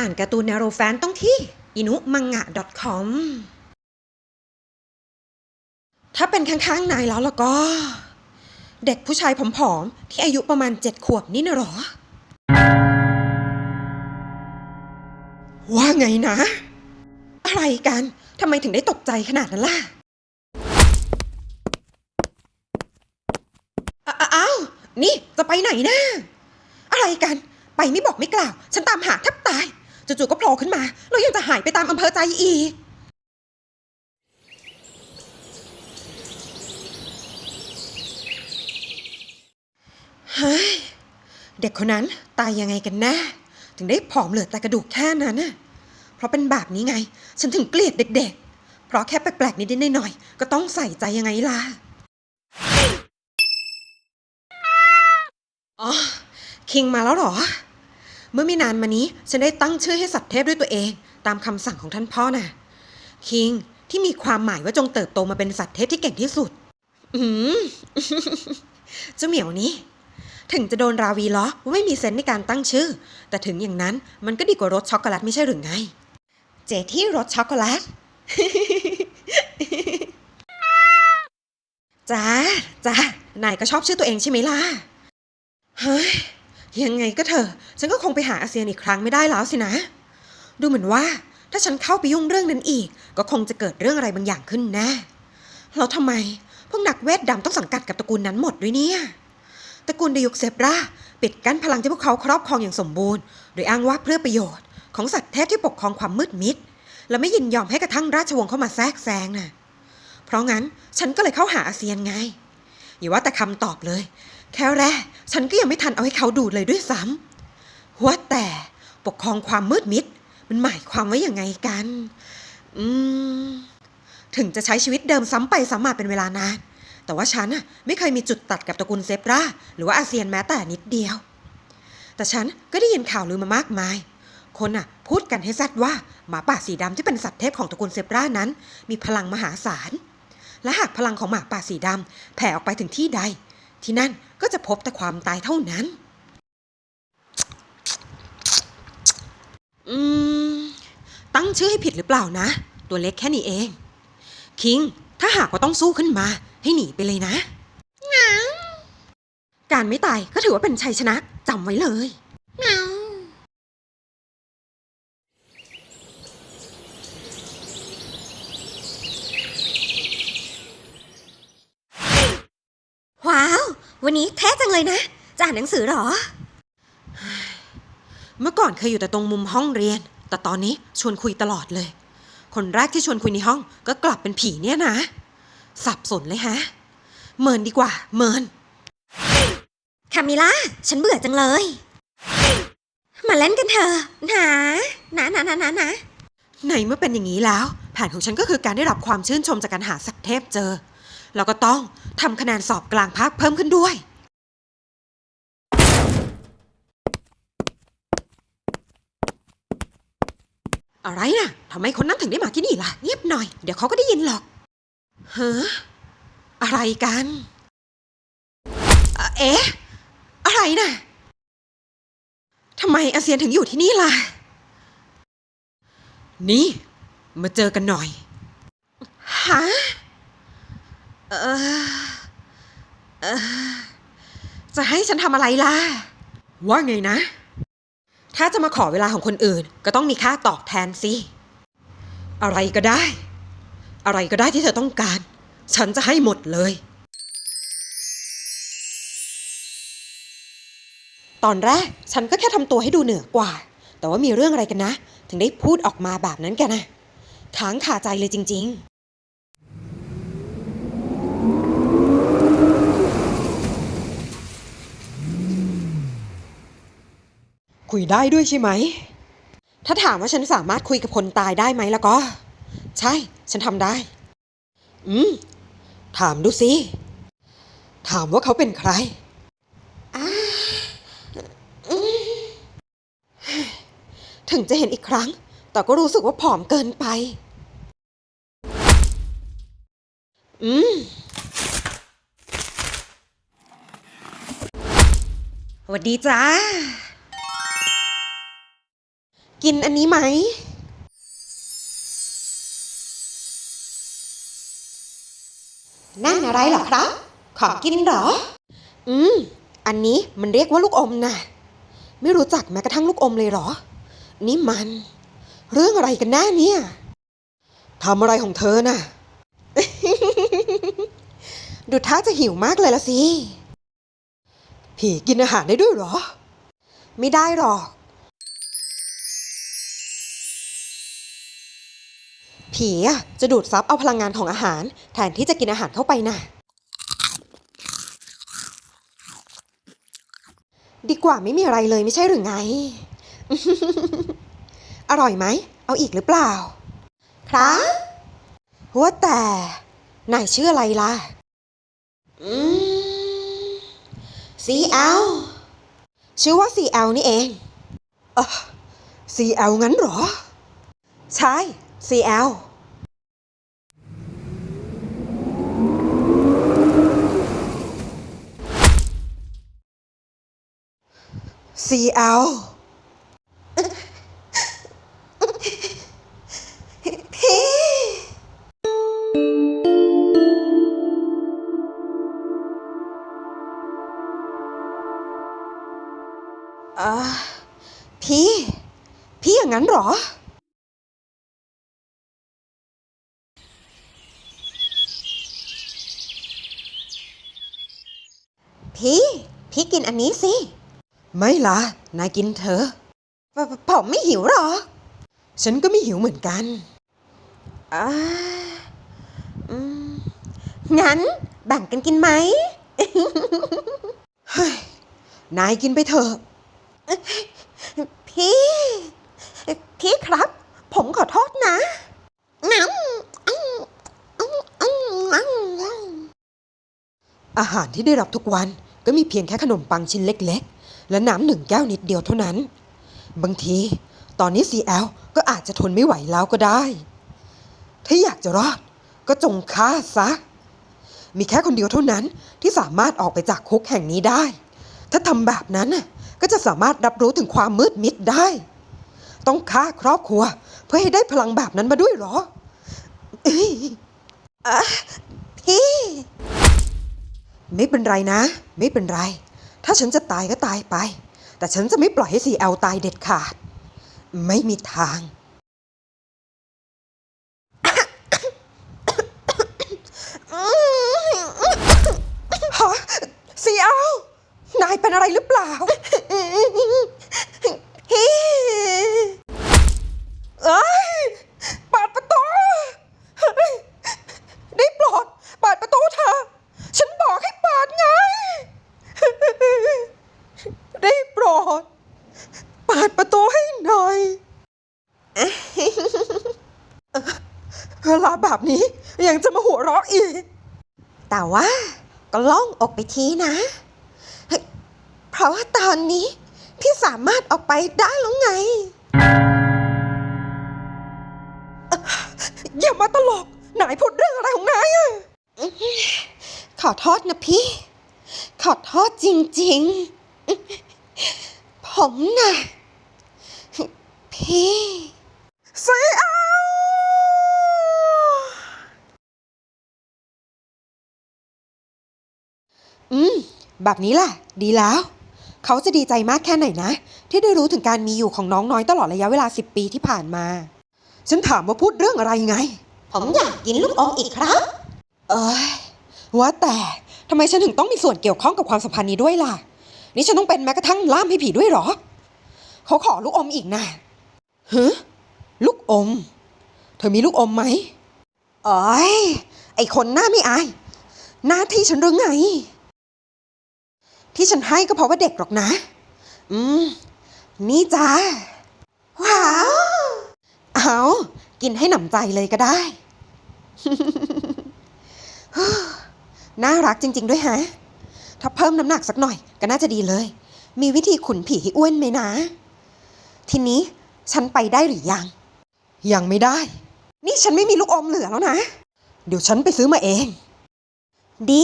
อ่านการ์ตูนแนโรแฟนต้องที่อินุมังงะ .com ถ้าเป็นข้างๆนายแล้วแล้วก็ เด็กผู้ชายผอมๆ ที่อายุประมาณเจ็ดขวบนี่นะหรอ ว่าไงนะ อะไรกันทำไมถึงได้ตกใจขนาดนั้นล่ะอ้าวนี่จะไปไหนนะอะไรกัน ไปไม่บอกไม่กล่าว ฉันตามหาแทบตาย จู่ๆก็โผล่ขึ้นมา แล้วยังจะหายไปตามอำเภอใจอีกเฮ้ยเด็กคนนั้นตายยังไงกันแน่ถึงได้ผอมเหลือแต่กระดูกแค่นั้นน่ะเพราะเป็นแบบนี้ไง ฉันถึงเกลียดเด็ก ๆ เพราะแค่แปลกๆนิดๆหน่อยๆก็ต้องใส่ใจยังไงล่ะอ๋อคิงมาแล้วหรอ เมื่อไม่นานมานี้ฉันได้ตั้งชื่อให้สัตว์เทพด้วยตัวเอง ตามคำสั่งของท่านพ่อน่ะ คิงที่มีความหมายว่าจงเติบโตมาเป็นสัตว์เทพที่เก่งที่สุด อืมเจ้าเหมียวนี้ ถึงจะโดนราวีล้อว่าไม่มีเซนส์ในการตั้งชื่อ แต่ถึงอย่างนั้นมันก็ดีกว่ารสช็อกโกแลตไม่ใช่หรือไง เจที่รสช็อกโกแลตจ้าจ้านายก็ชอบชื่อตัวเองใช่ไหมล่ะ เฮ้ย ยังไงก็เถอะ ฉันก็คงไปหาอาเซียนอีกครั้งไม่ได้แล้วสินะ ดูเหมือนว่า ถ้าฉันเข้าไปยุ่งเรื่องนั้นอีก ก็คงจะเกิดเรื่องอะไรบางอย่างขึ้นแน่แล้วทำไม พวกนักเวทดำต้องสังกัดกับตระกูลนั้นหมดด้วยเนี่ย ตระกูลเดยุกเซบราปิดกั้นพลังที่พวกเขาครอบครองอย่างสมบูรณ์ โดยอ้างว่าเพื่อประโยชน์ ของสัตว์เทพที่ปกครองความมืดมิด และไม่ยินยอมให้กระทั่งราชวงศ์เข้ามาแทรกแซงน่ะ เพราะงั้นฉันก็เลยเข้าหาอาเซียนไง อย่าว่าแต่คำตอบเลย แค่แรกฉันก็ยังไม่ทันเอาให้เขาดูเลยด้วยซ้ำว่าแต่ปกครองความมืดมิด มันหมายความว่าอย่างไงกัน อืม ถึงจะใช้ชีวิตเดิมซ้ำไปซ้ำมาเป็นเวลานาน แต่ว่าฉันน่ะไม่เคยมีจุดตัดกับตระกูลเซบราหรือว่าอาเซียนแม้แต่นิดเดียว แต่ฉันก็ได้ยินข่าวลือมามากมาย คนน่ะพูดกันให้ซัดว่าหมาป่าสีดำที่เป็นสัตว์เทพของตระกูลเซบรานั้น มีพลังมหาศาลและหากพลังของหมาป่าสีดำแผ่ออกไปถึงที่ใด ที่นั่นก็จะพบแต่ความตายเท่านั้น อืม ตั้งชื่อให้ผิดหรือเปล่านะ ตัวเล็กแค่นี้เอง คิง ถ้าหากว่าต้องสู้ขึ้นมา ให้หนีไปเลยนะ การไม่ตายก็ถือว่าเป็นชัยชนะจำไว้เลยว้าว วันนี้แท้จังเลยนะ จะอ่านหนังสือเหรอ เมื่อก่อนเคยอยู่แต่ตรงมุมห้องเรียน แต่ตอนนี้ชวนคุยตลอดเลย คนแรกที่ชวนคุยในห้องก็กลับเป็นผีเนี่ยนะ สับสนเลยฮะ เมินดีกว่า เมินคามิล่า ฉันเบื่อจังเลย มาเล่นกันเถอะนะนะนะนะนะนะในเมื่อเป็นอย่างนี้แล้ว แผนของฉันก็คือการได้รับความชื่นชมจากการหาสักเทพเจอ แล้วก็ต้องทำคะแนนสอบกลางภาคเพิ่มขึ้นด้วยอะไรนะทำไมคนนั้นถึงได้มาที่นี่ล่ะ เงียบหน่อย เดี๋ยวเขาก็ได้ยินหรอก เฮ้อ อะไรกัน เอ่อเอ๊ะ อะไรนะทำไมอาเซียนถึงอยู่ที่นี่ล่ะ นี่ มาเจอกันหน่อย ฮะ เออเออจะให้ฉันทำอะไรล่ะ ว่าไงนะ ถ้าจะมาขอเวลาของคนอื่น ก็ต้องมีค่าตอบแทนสิ อะไรก็ได้ อะไรก็ได้ที่เธอต้องการ ฉันจะให้หมดเลย ตอนแรกฉันก็แค่ทำตัวให้ดูเหนือกว่า แต่ว่ามีเรื่องอะไรกันนะ ถึงได้พูดออกมาแบบนั้นกันนะค้างคาใจเลยจริง ๆ คุยได้ด้วยใช่ไหม ถ้าถามว่าฉันสามารถคุยกับคนตายได้ไหมแล้วก็ ใช่ ฉันทำได้ อืม ถามดูสิ ถามว่าเขาเป็นใครถึงจะเห็นอีกครั้ง แต่ก็รู้สึกว่าผอมเกินไป อืม สวัสดีจ้า กินอันนี้ไหม นั่นอะไรเหรอครับ ขอกินเหรอ อืม อันนี้มันเรียกว่าลูกอมนะไม่รู้จักแม้กระทั่งลูกอมเลยเหรอ นี่มัน เรื่องอะไรกันแน่เนี่ยทำอะไรของเธอน่ะ ดูท่าจะหิวมากเลยละสิ ผีกินอาหารได้ด้วยเหรอ ไม่ได้หรอก ผีอะจะดูดซับเอาพลังงานของอาหาร แทนที่จะกินอาหารเข้าไปน่ะ ดีกว่าไม่มีอะไรเลยไม่ใช่หรือไง อร่อยไหม เอาอีกหรือเปล่า ครับว่าแต่นายชื่ออะไรล่ะ อืม CL ชื่อว่า CL นี่เองเออ CL งั้นเหรอ ใช่ CL CL พี่อ่อพี่ พี่อย่างนั้นหรอพี่ พี่กินอันนี้สิ ไม่ล่ะนายกินเถอะผผผมไม่หิวหรอกฉันก็ไม่หิวเหมือนกันอ่าอืมงั้นแบ่งกันกินไหมเฮ้ยนายกินไปเถอะ พี่ พี่ครับ ผมขอโทษนะน้อาหารที่ได้รับทุกวันก็มีเพียงแค่ขนมปังชิ้นเล็ก ๆ และน้ำหนึ่งแก้วนิดเดียวเท่านั้น บางที ตอนนี้ CL ก็อาจจะทนไม่ไหวแล้วก็ได้ ถ้าอยากจะรอดก็จงฆ่าซะ มีแค่คนเดียวเท่านั้นที่สามารถออกไปจากคุกแห่งนี้ได้ ถ้าทำแบบนั้นน่ะก็จะสามารถรับรู้ถึงความมืดมิดได้ ต้องฆ่าครอบครัว เพื่อให้ได้พลังแบบนั้นมาด้วยเหรอเอ้ยพี่ ไม่เป็นไรนะ ไม่เป็นไร ถ้าฉันจะตายก็ตายไป แต่ฉันจะไม่ปล่อยให้ซีเอลตายเด็ดขาด ไม่มีทาง ฮะซีเอลนายเป็นอะไรหรือเปล่า พี่เอ้ยเปิดประตูเฮ้ยได้โปรดเปิดประตูเธอะฉันบอกให้เปิดไง ได้โปรดเปิดประตูให้หน่อย เวลาแบบนี้ยังจะมาหัวเราะอีก แต่ว่าก็ล่องออกไป ทีนะ เพราะว่าตอนนี้พี่สามารถออกไปได้แล้วไง อย่ามาตลกนายพูดเรื่องอะไรของนายอะขอโทษนะพี่ ขอโทษจริง ๆ ผมนะพี่เสีย อืม แบบนี้แหละ ดีแล้ว เขาจะดีใจมากแค่ไหนนะ ที่ได้รู้ถึงการมีอยู่ของน้องน้อยตลอดระยะเวลาสิบปีที่ผ่านมา ฉันถามว่าพูดเรื่องอะไรไง ผมอยากกินลูกอมอีกครับ เอ้ยว่าแต่ทำไมฉันถึงต้องมีส่วนเกี่ยวข้องกับความสัมพันธ์นี้ด้วยล่ะ นี่ฉันต้องเป็นแม้กระทั่งล่ามให้ผีด้วยเหรอ เขาขอลูกอมอีกนะฮะลูกอม เธอมีลูกอมไหมเอ้ยไอคนหน้าไม่อาย หน้าที่ฉันหรือไง ที่ฉันให้ก็เพราะว่าเด็กหรอกนะ อืม นี่จ้า ว้าว เอากินให้หนำใจเลยก็ได้ น่ารักจริง ๆ ด้วยฮะ ถ้าเพิ่มน้ำหนักสักหน่อยก็น่าจะดีเลย มีวิธีขุนผีให้อ้วนไหมนะ ทีนี้ฉันไปได้หรือยัง ยังไม่ได้ นี่ฉันไม่มีลูกอมเหลือแล้วนะ เดี๋ยวฉันไปซื้อมาเอง ดี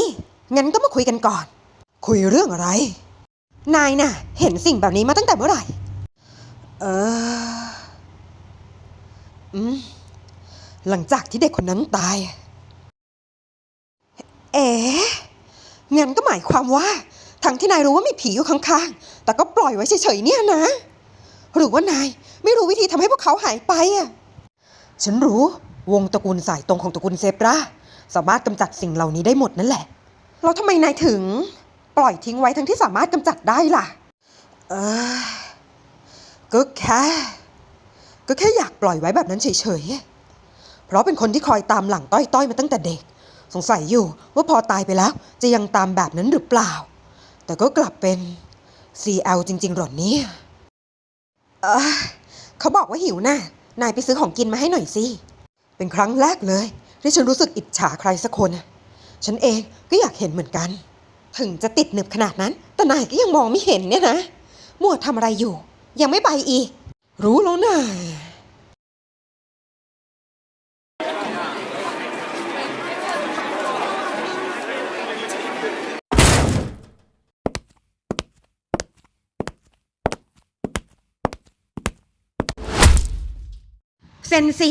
งั้นก็มาคุยกันก่อน คุยเรื่องอะไร นายน่ะ เห็นสิ่งแบบนี้มาตั้งแต่เมื่อไหร่ เออ อืม หลังจากที่เด็กคนนั้นตาย เอ๋งั้นก็หมายความว่า ทั้งที่นายรู้ว่ามีผีอยู่ข้างๆ แต่ก็ปล่อยไว้เฉยๆเนี่ยนะ หรือว่านายไม่รู้วิธีทำให้พวกเขาหายไปอะ ฉันรู้ วงตระกูลสายตรงของตระกูลเซบราสามารถกำจัดสิ่งเหล่านี้ได้หมดนั่นแหละแล้วทำไมนายถึง ปล่อยทิ้งไว้ทั้งที่สามารถกำจัดได้ล่ะ เออก็แค่ก็แค่อยากปล่อยไว้แบบนั้นเฉยๆ เพราะเป็นคนที่คอยตามหลังต้อยๆ มาตั้งแต่เด็ก สงสัยอยู่ว่าพอตายไปแล้ว จะยังตามแบบนั้นหรือเปล่า แต่ก็กลับเป็น CL จริงๆหรอเนี่ยเออเขาบอกว่าหิวน่ะ นายไปซื้อของกินมาให้หน่อยสิ เป็นครั้งแรกเลย ที่ฉันรู้สึกอิจฉาใครสักคน ฉันเองก็อยากเห็นเหมือนกัน ถึงจะติดหนึบขนาดนั้น แต่นายก็ยังมองไม่เห็นเนี่ยนะมัวทำอะไรอยู่ ยังไม่ไปอีก รู้แล้วนะเซนสิ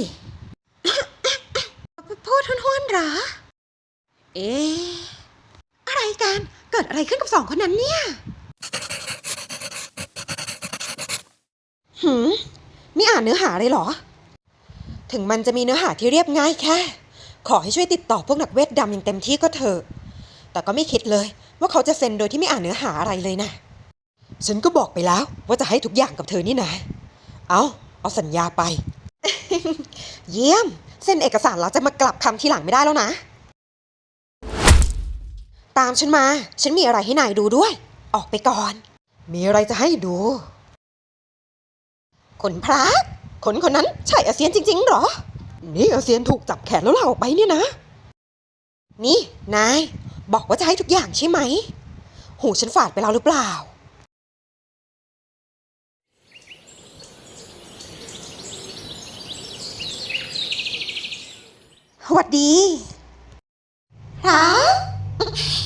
พูดท้วนๆเหรอ เอ๊ะ อะไรกัน เกิด อะไรขึ้นกับสองคนนั้นเนี่ย หืมไม่อ่านเนื้อหาเลยเหรอ ถึงมันจะมีเนื้อหาที่เรียบง่ายแค่ ขอให้ช่วยติดต่อพวกนักเวทดำอย่างเต็มที่ก็เถอะ แต่ก็ไม่คิดเลยว่าเขาจะเซ็นโดยที่ไม่อ่านเนื้อหาอะไรเลยนะ ฉันก็บอกไปแล้วว่าจะให้ทุกอย่างกับเธอนี่นะ เอาเอาสัญญาไป เยี่ยม เซ็นเอกสารแล้วจะมากลับคำทีหลังไม่ได้แล้วนะ ตามฉันมา ฉันมีอะไรให้นายดูด้วย ออกไปก่อน มีอะไรจะให้ดูขนพระขนคนนั้นใช่อาเซียนจริง ๆ หรอ นี่อาเซียนถูกจับแขนแล้วลากออกไปเนี่ยนะ นี่ นาย บอกว่าจะให้ทุกอย่างใช่ไหม หูฉันฝาดไปแล้วหรือเปล่าสวัสดี ครับ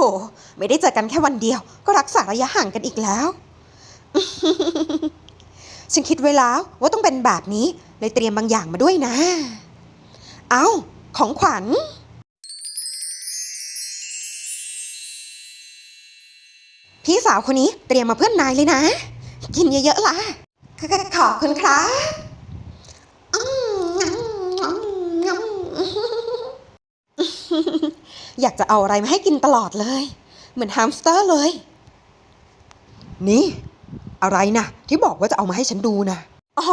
ห ไม่ได้เจอกันแค่วันเดียว ก็รักษาระยะห่างกันอีกแล้ว ฉันคิดไว้แล้วว่าต้องเป็นแบบนี้ เลยเตรียมบางอย่างมาด้วยนะ เอาของขวัญ พี่สาวคนนี้เตรียมมาเพื่อนนายเลยนะ กินเยอะๆล่ะ ขอบคุณครับ อืมอยากจะเอาอะไรมาให้กินตลอดเลย เหมือนแฮมสเตอร์เลย นี่ อะไรนะที่บอกว่าจะเอามาให้ฉันดูนะอ๋อ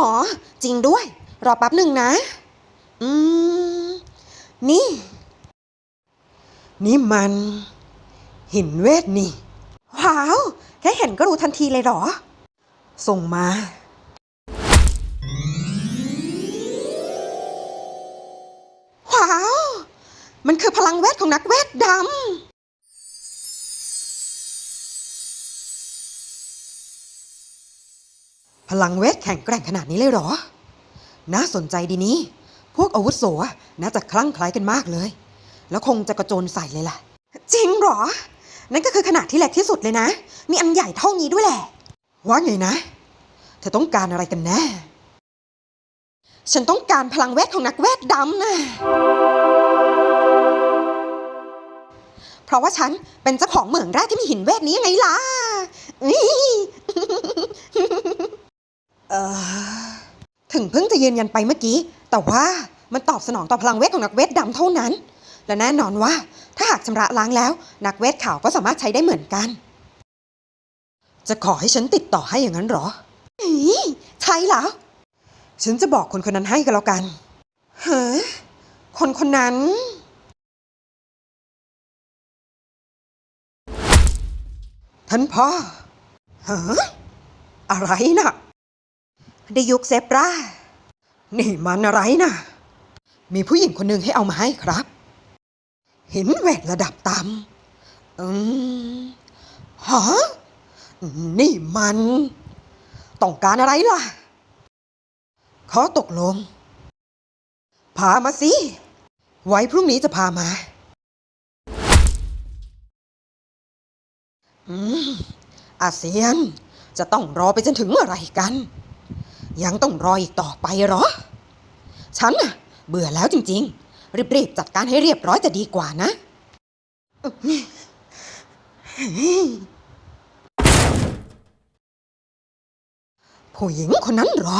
จริงด้วย รอแป๊บหนึ่งนะ อืม นี่ นี่มัน หินเวทนี่ ว้าว แค่เห็นก็รู้ทันทีเลยเหรอ ส่งมา ลังเวทของนักเวทดำพลังเวทแข็งแกร่งขนาดนี้เลยเหรอ น่าสนใจดีนี้ พวกอาวุธโสน่าจะคลั่งไคล้กันมากเลย แล้วคงจะกระโจนใส่เลยล่ะ จริงเหรอ นั่นก็คือขนาดที่เล็กที่สุดเลยนะ มีอันใหญ่เท่านี้ด้วยแหละ ว่าไงนะ เธอต้องการอะไรกันแน่ฉันต้องการพลังเวทของนักเวทดำนะ เพราะว่าฉันเป็นเจ้าของเหมืองแรกที่มีหินเวทนี้ไงล่ะนี่เออถึงเพิ่งจะยืนยันไปเมื่อกี้ แต่ว่ามันตอบสนองต่อพลังเวทของนักเวทดำเท่านั้น และแน่นอนว่า ถ้าหากชำระล้างแล้ว นักเวทขาวก็สามารถใช้ได้เหมือนกัน จะขอให้ฉันติดต่อให้อย่างนั้นเหรออีใช่แล้ว ฉันจะบอกคนคนนั้นให้ก็แล้วกัน เฮ้อคนคนนั้นานพ่อฮะอะไรนะ่ะได้ยุคเซปรานี่มันอะไรนะ่ะ มีผู้หญิงคนหนึ่งให้เอามาให้ครับ เห็นแหวนระดับต่ำอืมฮะนี่มัน ต้องการอะไรล่ะ ขอตกลง พามาสิ ไว้พรุ่งนี้จะพามา อืมอาเซียน จะต้องรอไปจนถึงเมื่อไหร่กัน ยังต้องรออีกต่อไปเหรอ ฉันน่ะ เบื่อแล้วจริง ๆ รีบๆจัดการให้เรียบร้อยจะดีกว่านะผู้หญิงคนนั้นเหรอ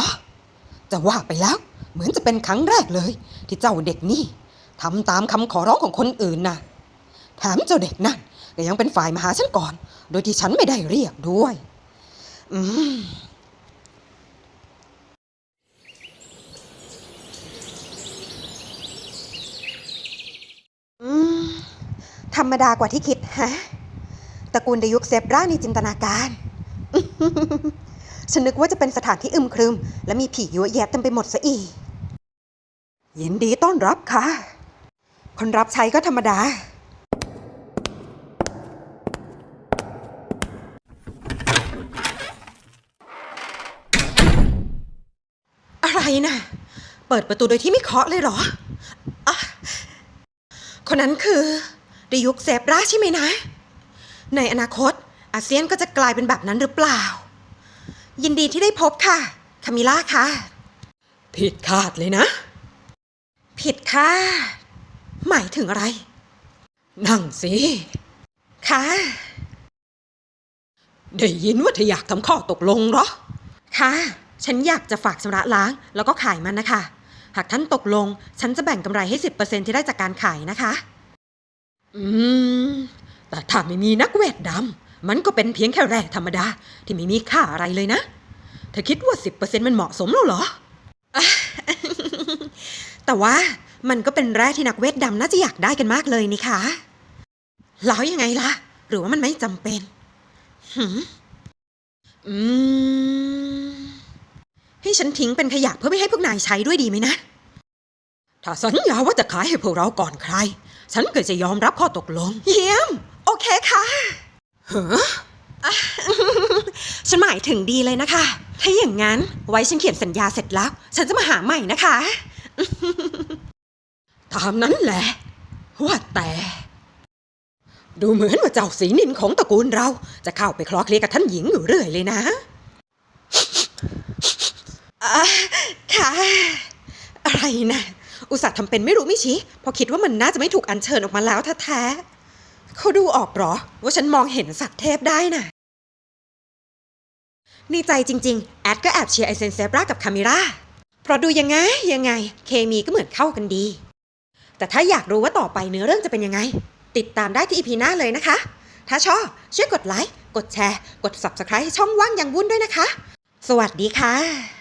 จะว่าไปแล้ว เหมือนจะเป็นครั้งแรกเลย ที่เจ้าเด็กนี่ทำตามคำขอร้องของคนอื่นน่ะแถมเจ้าเด็กนั่น ก็ยังเป็นฝ่ายมาหาฉันก่อน โดยที่ฉันไม่ได้เรียกด้วย อืมธรรมดากว่าที่คิดฮะตระกูลดยุกเซบร่าในจินตนาการ ฉันนึกว่าจะเป็นสถานที่อึมครึม และมีผียั่วแยะเต็มไปหมดซะอีกยินดีต้อนรับค่ะ คนรับใช้ก็ธรรมดา อะไรนะ เปิดประตูโดยที่ไม่เคาะเลยเหรออะคนนั้นคือดยุกเซบราใช่ไหมนะ ในอนาคต อาเซียนก็จะกลายเป็นแบบนั้นหรือเปล่า ยินดีที่ได้พบค่ะ คามิล่าค่ะ ผิดคาดเลยนะ ผิดคาดหมายถึงอะไร นั่งสิ ค่ะ ได้ยินว่าเธออยากทำข้อตกลงเหรอ ค่ะ ฉันอยากจะฝากชำระล้างแล้วก็ขายมันนะคะ หากท่านตกลง ฉันจะแบ่งกำไรให้ 10%ที่ได้จากการขายนะคะ อืม แต่ถ้าไม่มีนักเวทดำ มันก็เป็นเพียงแค่แร่ธรรมดา ที่ไม่มีค่าอะไรเลยนะ เธอคิดว่า 10%มันเหมาะสมแล้วเหรอ แต่ว่ามันก็เป็นแร่ที่นักเวทดำน่าจะอยากได้กันมากเลยนี่คะแล้วยังไงล่ะ หรือว่ามันไม่จำเป็น หืมอืม ให้ฉันทิ้งเป็นขยะเพื่อไม่ให้พวกนายใช้ด้วยดีไหมนะ ถ้าสัญญาว่าจะขายให้พวกเราก่อนใคร ฉันก็จะยอมรับข้อตกลง เยี่ยม โอเคค่ะเฮ้ออะฉันหมายถึงดีเลยนะคะ ถ้าอย่างนั้นไว้ฉันเขียนสัญญาเสร็จแล้ว ฉันจะมาหาใหม่นะคะตามนั้นแหละ ว่าแต่ ดูเหมือนว่าเจ้าสีนินของตระกูลเรา จะเข้าไปคลอเคลียร์กับท่านหญิงอยู่เรื่อยเลยนะอะ ค่ะ อะไรนะอุตส่าห์ทำเป็นไม่รู้ไม่ชี้พราะคิดว่ามันน่าจะไม่ถูกอัญเชิญออกมาแล้วแท้ๆเขาดูออกหรอ ว่าฉันมองเห็นสัตว์เทพได้น่ะในใจจริง ๆ แอดก็แอบเชียร์ไอเซนเซบรากับคามิราเพราะดูยังไงยังไง เคมีก็เหมือนเข้ากันดี แต่ถ้าอยากรู้ว่าต่อไปเนื้อเรื่องจะเป็นยังไง ติดตามได้ที่อีพีหน้าเลยนะคะ ถ้าชอบช่วยกดไลค์ กดแชร์ กด Subscribe ให้ช่องว่างยังวุ่นด้วยนะคะ สวัสดีค่ะ